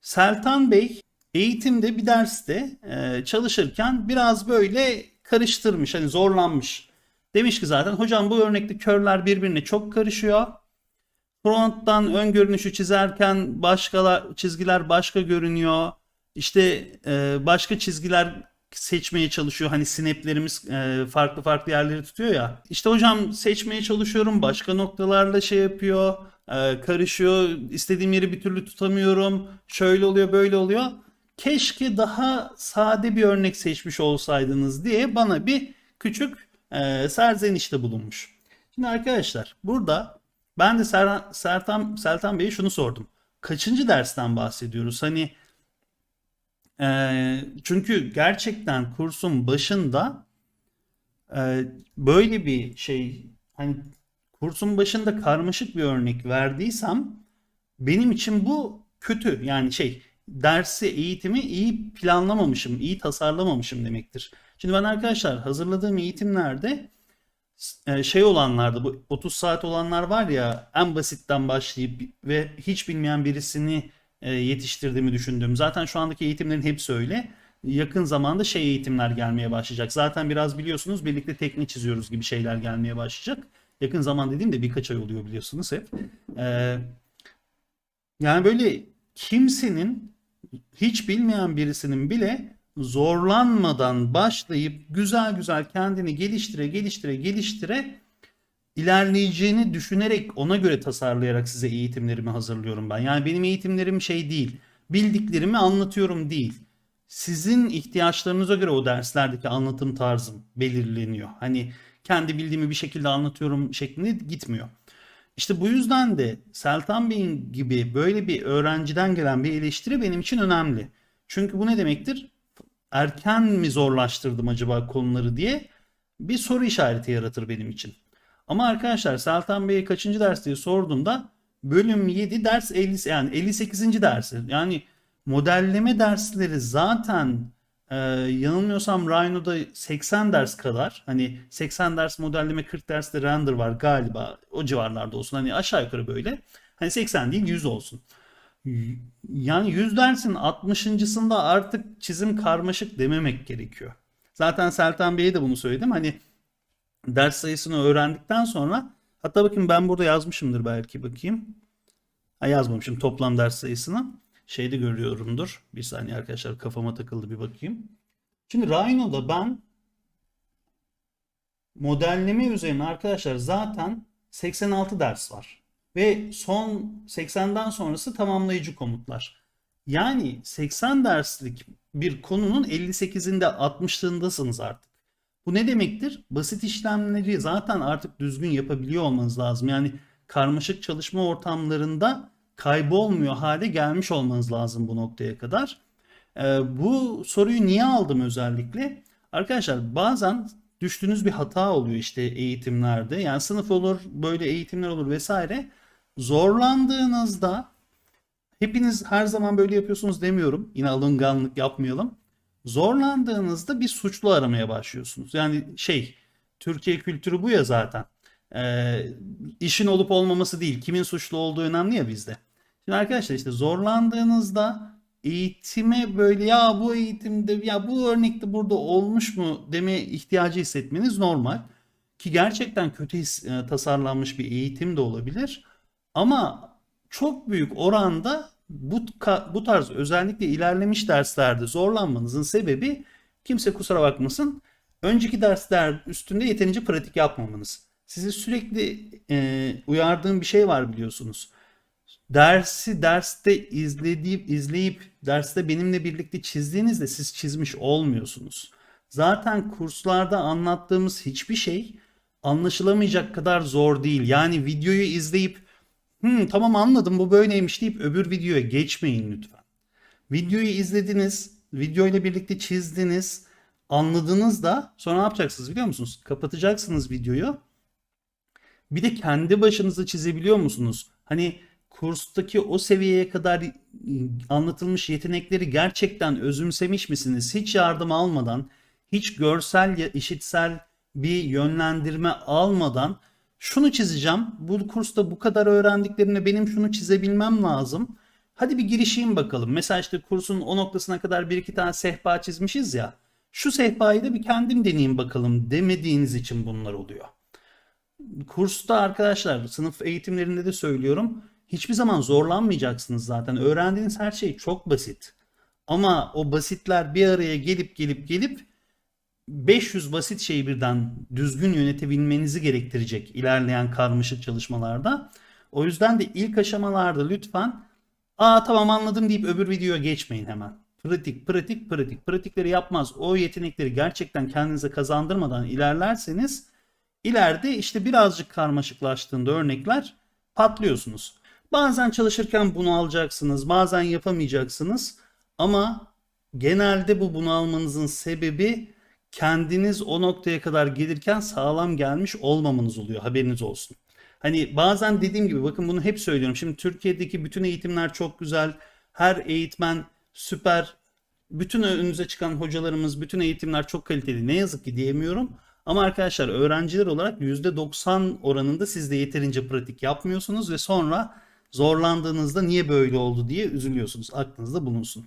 Seltan Bey eğitimde bir derste e, çalışırken biraz böyle karıştırmış, hani zorlanmış. Demiş ki zaten hocam bu örnekte körler birbirine çok karışıyor. Fronttan ön görünüşü çizerken başka çizgiler başka görünüyor. İşte e, başka çizgiler seçmeye çalışıyor. Hani sineplerimiz e, farklı farklı yerleri tutuyor ya. İşte hocam seçmeye çalışıyorum. Başka noktalarla şey yapıyor. E, karışıyor. İstediğim yeri bir türlü tutamıyorum. Şöyle oluyor, böyle oluyor. Keşke daha sade bir örnek seçmiş olsaydınız diye bana bir küçük e, serzenişte bulunmuş. Şimdi arkadaşlar burada ben de Ser, Sertan, Seltan Bey'e şunu sordum. Kaçıncı dersten bahsediyoruz? Hani e, çünkü gerçekten kursun başında e, böyle bir şey hani kursun başında karmaşık bir örnek verdiysem benim için bu kötü. Yani şey dersi, eğitimi iyi planlamamışım, iyi tasarlamamışım demektir. Şimdi ben arkadaşlar hazırladığım eğitimlerde e, şey olanlarda bu 30 saat olanlar var ya en basitten başlayıp ve hiç bilmeyen birisini e, yetiştirdiğimi düşündüğüm. Zaten şu andaki eğitimlerin hepsi öyle. Yakın zamanda şey eğitimler gelmeye başlayacak. Zaten biraz biliyorsunuz birlikte tekne çiziyoruz gibi şeyler gelmeye başlayacak. Yakın zaman dediğim de birkaç ay oluyor biliyorsunuz hep. E, yani böyle kimsenin hiç bilmeyen birisinin bile zorlanmadan başlayıp güzel güzel kendini geliştire geliştire geliştire ilerleyeceğini düşünerek ona göre tasarlayarak size eğitimlerimi hazırlıyorum ben. Yani benim eğitimlerim şey değil. Bildiklerimi anlatıyorum değil. Sizin ihtiyaçlarınıza göre o derslerdeki anlatım tarzım belirleniyor. Hani kendi bildiğimi bir şekilde anlatıyorum şeklinde gitmiyor. İşte bu yüzden de Seltan Bey'in gibi böyle bir öğrenciden gelen bir eleştiri benim için önemli. Çünkü bu ne demektir? Erken mi zorlaştırdım acaba konuları diye bir soru işareti yaratır benim için. Ama arkadaşlar Seltan Bey'e kaçıncı ders diye sorduğumda bölüm 7 ders 50 yani 58. dersi. Yani modelleme dersleri zaten e, yanılmıyorsam Rhino'da 80 ders kadar. Hani 80 ders modelleme 40 ders de render var galiba. O civarlarda olsun. Hani aşağı yukarı böyle. Hani 80 değil 100 olsun. Yani 100 dersin 60.sında artık çizim karmaşık dememek gerekiyor. Zaten Seltan Bey'e de bunu söyledim. Hani ders sayısını öğrendikten sonra hatta bakın ben burada yazmışımdır belki bakayım. Ha yazmamışım toplam ders sayısını. Şeyde görüyorumdur. Bir saniye arkadaşlar kafama takıldı bir bakayım. Şimdi Rhino'da ben modelleme üzerine arkadaşlar zaten 86 ders var. Ve son 80'den sonrası tamamlayıcı komutlar. Yani 80 derslik bir konunun 58'inde 60'lığındasınız artık. Bu ne demektir? Basit işlemleri zaten artık düzgün yapabiliyor olmanız lazım. Yani karmaşık çalışma ortamlarında kaybolmuyor hale gelmiş olmanız lazım bu noktaya kadar. Ee, bu soruyu niye aldım özellikle? Arkadaşlar bazen düştüğünüz bir hata oluyor işte eğitimlerde. Yani sınıf olur, böyle eğitimler olur vesaire. Zorlandığınızda hepiniz her zaman böyle yapıyorsunuz demiyorum. Yine alınganlık yapmayalım. Zorlandığınızda bir suçlu aramaya başlıyorsunuz. Yani şey Türkiye kültürü bu ya zaten. Ee, işin olup olmaması değil. Kimin suçlu olduğu önemli ya bizde. Şimdi arkadaşlar işte zorlandığınızda eğitime böyle ya bu eğitimde ya bu örnekte burada olmuş mu demeye ihtiyacı hissetmeniz normal. Ki gerçekten kötü e, tasarlanmış bir eğitim de olabilir. Ama çok büyük oranda bu, bu tarz özellikle ilerlemiş derslerde zorlanmanızın sebebi kimse kusura bakmasın önceki dersler üstünde yeterince pratik yapmamanız. Sizi sürekli e, uyardığım bir şey var biliyorsunuz. Dersi derste izleyip izleyip derste benimle birlikte çizdiğinizde siz çizmiş olmuyorsunuz. Zaten kurslarda anlattığımız hiçbir şey anlaşılamayacak kadar zor değil. Yani videoyu izleyip "Hmm, tamam anladım bu böyleymiş deyip öbür videoya geçmeyin lütfen. Videoyu izlediniz, video ile birlikte çizdiniz, anladınız da sonra ne yapacaksınız biliyor musunuz? Kapatacaksınız videoyu. Bir de kendi başınıza çizebiliyor musunuz? Hani kurstaki o seviyeye kadar ıı, anlatılmış yetenekleri gerçekten özümsemiş misiniz? Hiç yardım almadan, hiç görsel ya işitsel bir yönlendirme almadan Şunu çizeceğim. Bu kursta bu kadar öğrendiklerimle benim şunu çizebilmem lazım. Hadi bir girişeyim bakalım. Mesela işte kursun o noktasına kadar bir iki tane sehpa çizmişiz ya. Şu sehpayı da bir kendim deneyeyim bakalım demediğiniz için bunlar oluyor. Kursta arkadaşlar sınıf eğitimlerinde de söylüyorum. Hiçbir zaman zorlanmayacaksınız zaten. Öğrendiğiniz her şey çok basit. Ama o basitler bir araya gelip gelip gelip 500 basit şeyi birden düzgün yönetebilmenizi gerektirecek ilerleyen karmaşık çalışmalarda. O yüzden de ilk aşamalarda lütfen aa tamam anladım deyip öbür videoya geçmeyin hemen. Pratik, pratik, pratik. Pratikleri yapmaz. O yetenekleri gerçekten kendinize kazandırmadan ilerlerseniz ileride işte birazcık karmaşıklaştığında örnekler patlıyorsunuz. Bazen çalışırken bunu alacaksınız, bazen yapamayacaksınız ama genelde bu bunalmanızın sebebi kendiniz o noktaya kadar gelirken sağlam gelmiş olmamanız oluyor. Haberiniz olsun. Hani bazen dediğim gibi bakın bunu hep söylüyorum. Şimdi Türkiye'deki bütün eğitimler çok güzel. Her eğitmen süper. Bütün önünüze çıkan hocalarımız, bütün eğitimler çok kaliteli. Ne yazık ki diyemiyorum. Ama arkadaşlar öğrenciler olarak %90 oranında siz de yeterince pratik yapmıyorsunuz ve sonra zorlandığınızda niye böyle oldu diye üzülüyorsunuz. Aklınızda bulunsun.